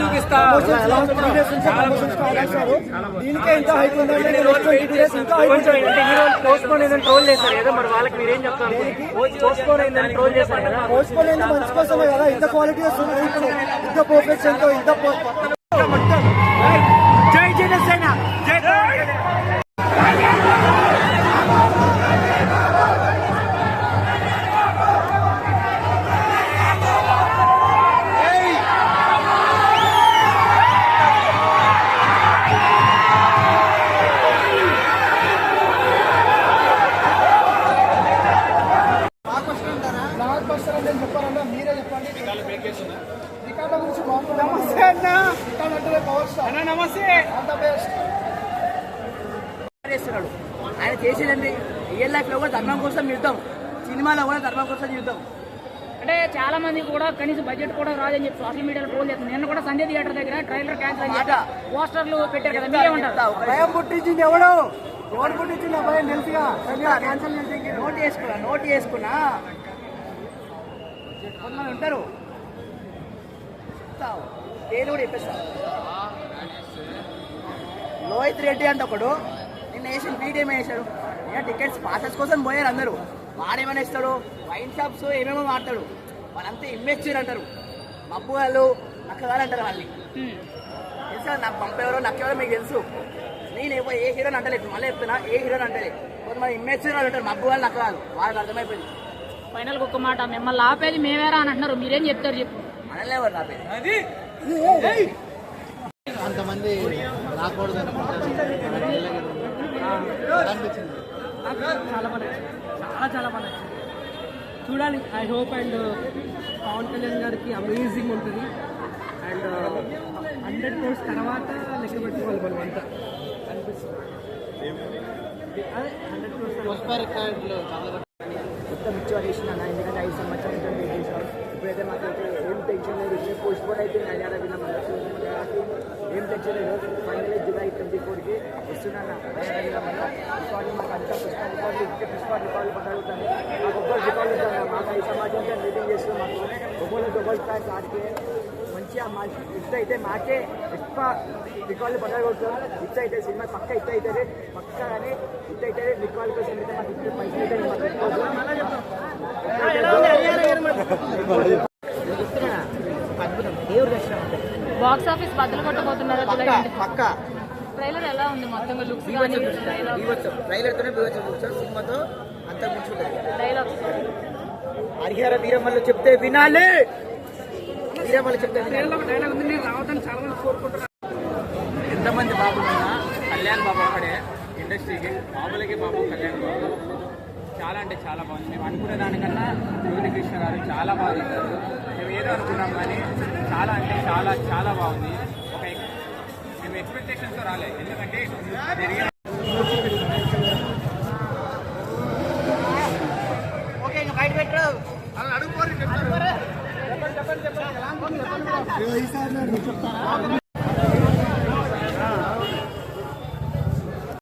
చూపిస్తా ప్రమోషన్స్ ఆడేస్తారు దీనికే ఇంత కొంచెం అంటే పోస్ట్ పోన్ అయిందని ట్రోల్ చేశారు కదా మరి వాళ్ళకి మీరేం చెప్తారు? పోస్ట్ పోన్ అయిందని ట్రోల్ చేశారు కదా. పోస్ట్పోన్ మంచి కోసమే కదా ఇంత క్వాలిటీ వస్తుంది ఇంత పర్ఫెక్షన్తో ఇంత స్టార్ నమస్తే. చేస్తున్నాడు. ఆయన చేసేదండి. రియల్ లైఫ్లో కూడా ధర్మం కోసం యుద్ధం. సినిమాలో కూడా ధర్మం కోసం యుద్ధం. అంటే చాలా మంది కూడా కనీసం బడ్జెట్ కూడా రాదని చెప్పి సోషల్ మీడియాలో ట్రోల్ చేస్తున్నారు. నిన్న కూడా సంజయ్ థియేటర్ దగ్గర ట్రైలర్ క్యాన్సిల్ చెప్పి పోస్టర్లు పెట్టారు కదా మీరేమంటారు? భయం పుట్టించింది ఎవడు? ఎవడు పుట్టించింది? భయం తెలుసుగా. క్యాన్సల్ నోట్ చేసుకున్నా నోట్ చేసుకున్నా. కొంతమంది ఉంటారు. చెప్తావు. పేరు కూడా చెప్పేస్తా లోహిత్ రెడ్డి అంటే ఒకడు. నిన్న వేసిన వీడియో ఏమో వేశాడు నేను టికెట్స్ పాసెస్ కోసం పోయారు అందరూ. వాడేమైనా ఇస్తాడు? వైన్ షాప్స్ ఏమేమో మాడతాడు వాళ్ళంతా ఇమ్మేచ్చారు అంటారు. మబ్బు వాళ్ళు నక్కగారు అంటారు వాళ్ళని. తెలుసా? నాకు పంపేవారో నక్కెవరో మీకు తెలుసు. నేను ఏ ఏ హీరోని అంటలేదు. మళ్ళీ చెప్తున్నా ఏ హీరోని అంటలేదు. కొంతమంది ఇమ్మేచ్చారు వాళ్ళు అంటారు మబ్బు వాళ్ళు నక్క కాదు వాళ్ళకి అర్థమైపోయింది. ఫైనల్ ఒక్క మాట మిమ్మల్ని ఆపేది మేమేరా అని అంటున్నారు. మీరేం చెప్తారు చెప్పు. అనలేవారు నా పేరు అది? కొంతమంది రాకూడదు చాలా బాగా చాలా చాలా బాగా నచ్చింది చూడాలి I hope and Pawan Kalyan గారికి అమేజింగ్ ఉంటుంది. అండ్ హండ్రెడ్ క్రోర్స్ తర్వాత లెక్క పెట్టుకోవాలి మనం అంతా. అనిపిస్తుంది అదే హండ్రెడ్ క్రోర్స్ మొత్తం ఇచ్చి పడేసిన అన్న ఎందుకంటే ఐదు సంవత్సరాల నుంచి వెయిట్ చేసాం ఇప్పుడైతే మాకైతే ఏం టెన్షన్ లేదు. పోస్ట్ పోన్ హర్యానా విన్నాం ఏం టెన్షన్ లేదు ఫైనల్ జూలై ట్వంటీ ఫోర్కి వస్తున్నాను. రికార్డు మాకు అంతా పుష్ప రికార్డు మాకు ఒక్కరు రికార్డు ఉంటాను మాకు ఈ సమాజంతో మీటింగ్ మాకు. ఆడితే మంచిగా మా హిట్ అయితే మాకే ఎక్కువ రికార్డులు పడగలుగుతాం హిట్ అయితే సినిమా పక్క హిట్ అవుతుంది పక్క కానీ హిట్ అయితే రికార్డు కోసం అయితే మాకు హిట్ పైసలు అయితే మాకు అద్భుతం. దేవుడు దర్శనం అంతే. బాక్స్ ఆఫీస్ బద్దలు కొట్టబోతున్నారు పక్క పక్క. ట్రైలర్ ఎలా ఉంది లుక్స్ ట్రైలర్తోనే చూస్తాం సినిమాతో అంత ముంచుంటుంది డైలాగ్స్ హరిహర వీరమల్లు చెప్తే వినాలి! వీరమల్లు చెప్తే వినాలి. డైలాగ్ ఉంది నేను రావడానికి చాలా మంది కోరుకుంటున్నాను ఎంతమంది బాబులున్నా కళ్యాణ్ బాబు అక్కడే ఇండస్ట్రీకి బాబులకి బాబు కళ్యాణ్ బాబు. చాలా అంటే చాలా బాగుంది. మేము అనుకునే దానికన్నా యోగి కృష్ణ గారు చాలా బాగా చేశారు. మేము ఏదో అనుకున్నాం కానీ చాలా అంటే చాలా చాలా బాగుంది. మేము ఎక్స్పెక్టేషన్తో రాలేదు ఎందుకంటే జరిగిన ఓకే ఇంకా బయట